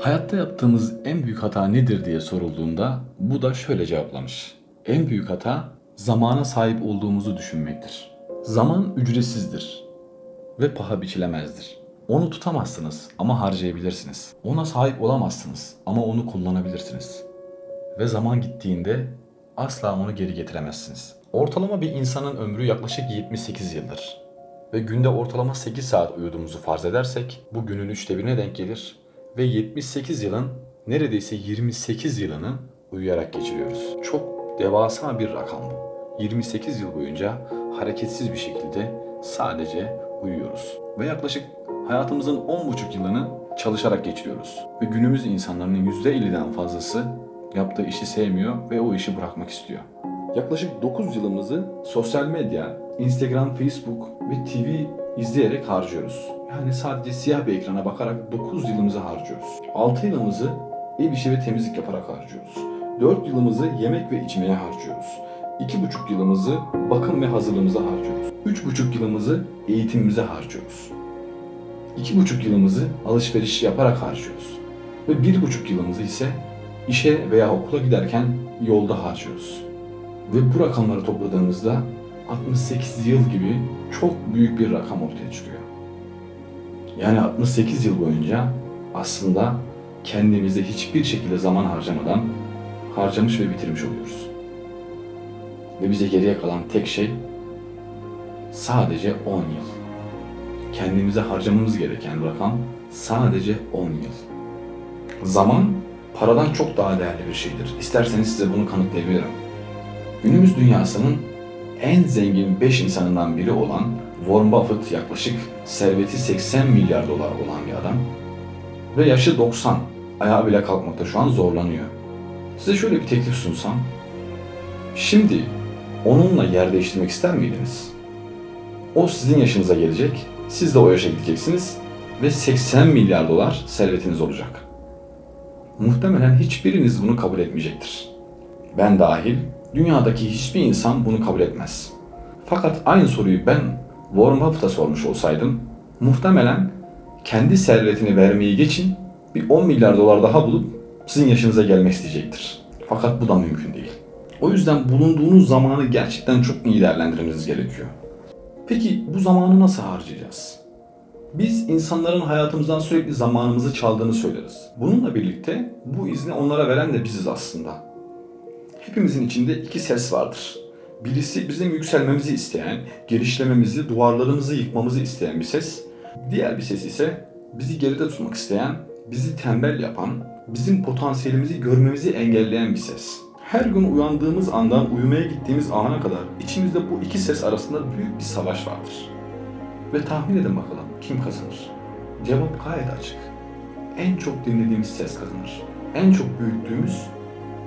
Hayatta yaptığımız en büyük hata nedir diye sorulduğunda bu da şöyle cevaplamış. En büyük hata zamana sahip olduğumuzu düşünmektir. Zaman ücretsizdir ve paha biçilemezdir. Onu tutamazsınız ama harcayabilirsiniz. Ona sahip olamazsınız ama onu kullanabilirsiniz. Ve zaman gittiğinde asla onu geri getiremezsiniz. Ortalama bir insanın ömrü yaklaşık 78 yıldır. Ve günde ortalama 8 saat uyuduğumuzu farz edersek bu günün üçte birine denk gelir. Ve 78 yılın neredeyse 28 yılını uyuyarak geçiriyoruz. Çok devasa bir rakam bu. 28 yıl boyunca hareketsiz bir şekilde sadece uyuyoruz. Ve yaklaşık hayatımızın 10,5 yılını çalışarak geçiriyoruz. Ve günümüz insanların %50'den fazlası yaptığı işi sevmiyor ve o işi bırakmak istiyor. Yaklaşık 9 yılımızı sosyal medya, Instagram, Facebook ve TV izleyerek harcıyoruz. Yani sadece siyah bir ekrana bakarak 9 yılımızı harcıyoruz. 6 yılımızı ev işi ve temizlik yaparak harcıyoruz. 4 yılımızı yemek ve içmeye harcıyoruz. 2,5 yılımızı bakım ve hazırlığımıza harcıyoruz. 3,5 yılımızı eğitimimize harcıyoruz. 2,5 yılımızı alışveriş yaparak harcıyoruz. Ve 1,5 yılımızı ise işe veya okula giderken yolda harcıyoruz. Ve bu rakamları topladığımızda 68 yıl gibi çok büyük bir rakam ortaya çıkıyor. Yani 68 yıl boyunca aslında kendimize hiçbir şekilde zaman harcamadan harcamış ve bitirmiş oluyoruz. Ve bize geriye kalan tek şey sadece 10 yıl. Kendimize harcamamız gereken rakam sadece 10 yıl. Zaman paradan çok daha değerli bir şeydir. İsterseniz size bunu kanıtlayabilirim. Günümüz dünyasının en zengin 5 insanından biri olan Warren Buffett yaklaşık serveti 80 milyar dolar olan bir adam. Ve yaşı 90. Ayağa bile kalkmakta şu an zorlanıyor. Size şöyle bir teklif sunsam. Şimdi onunla yer değiştirmek ister miydiniz? O sizin yaşınıza gelecek, siz de o yaşa gideceksiniz ve 80 milyar dolar servetiniz olacak. Muhtemelen hiçbiriniz bunu kabul etmeyecektir. Ben dahil dünyadaki hiçbir insan bunu kabul etmez. Fakat aynı soruyu ben Warren Buffett'a sormuş olsaydım muhtemelen kendi servetini vermeyi geçin bir 10 milyar dolar daha bulup sizin yaşınıza gelmek isteyecektir. Fakat bu da mümkün değil. O yüzden bulunduğunuz zamanı gerçekten çok iyi değerlendirmeniz gerekiyor. Peki bu zamanı nasıl harcayacağız? Biz insanların hayatımızdan sürekli zamanımızı çaldığını söyleriz. Bununla birlikte bu izni onlara veren de biziz aslında. Hepimizin içinde iki ses vardır. Birisi bizim yükselmemizi isteyen, genişlememizi, duvarlarımızı yıkmamızı isteyen bir ses. Diğer bir ses ise bizi geride tutmak isteyen, bizi tembel yapan, bizim potansiyelimizi görmemizi engelleyen bir ses. Her gün uyandığımız andan uyumaya gittiğimiz ana kadar içimizde bu iki ses arasında büyük bir savaş vardır. Ve tahmin edin bakalım kim kazanır? Cevap gayet açık. En çok dinlediğimiz ses kazanır. En çok büyüttüğümüz,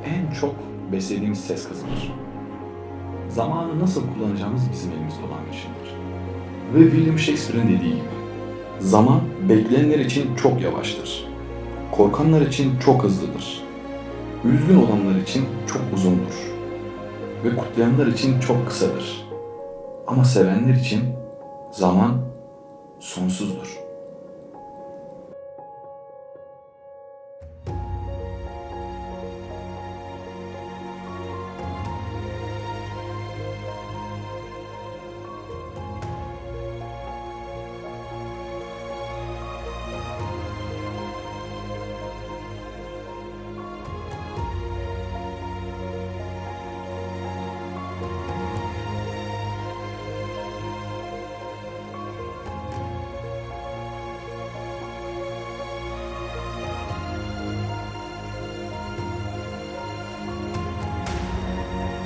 en çok beslediğimiz ses kazanır. Zamanı nasıl kullanacağımız bizim elimizde olan bir şeydir. Ve William Shakespeare'in dediği gibi, zaman bekleyenler için çok yavaştır. Korkanlar için çok hızlıdır. Üzgün olanlar için çok uzundur. Ve kutlayanlar için çok kısadır. Ama sevenler için zaman sonsuzdur.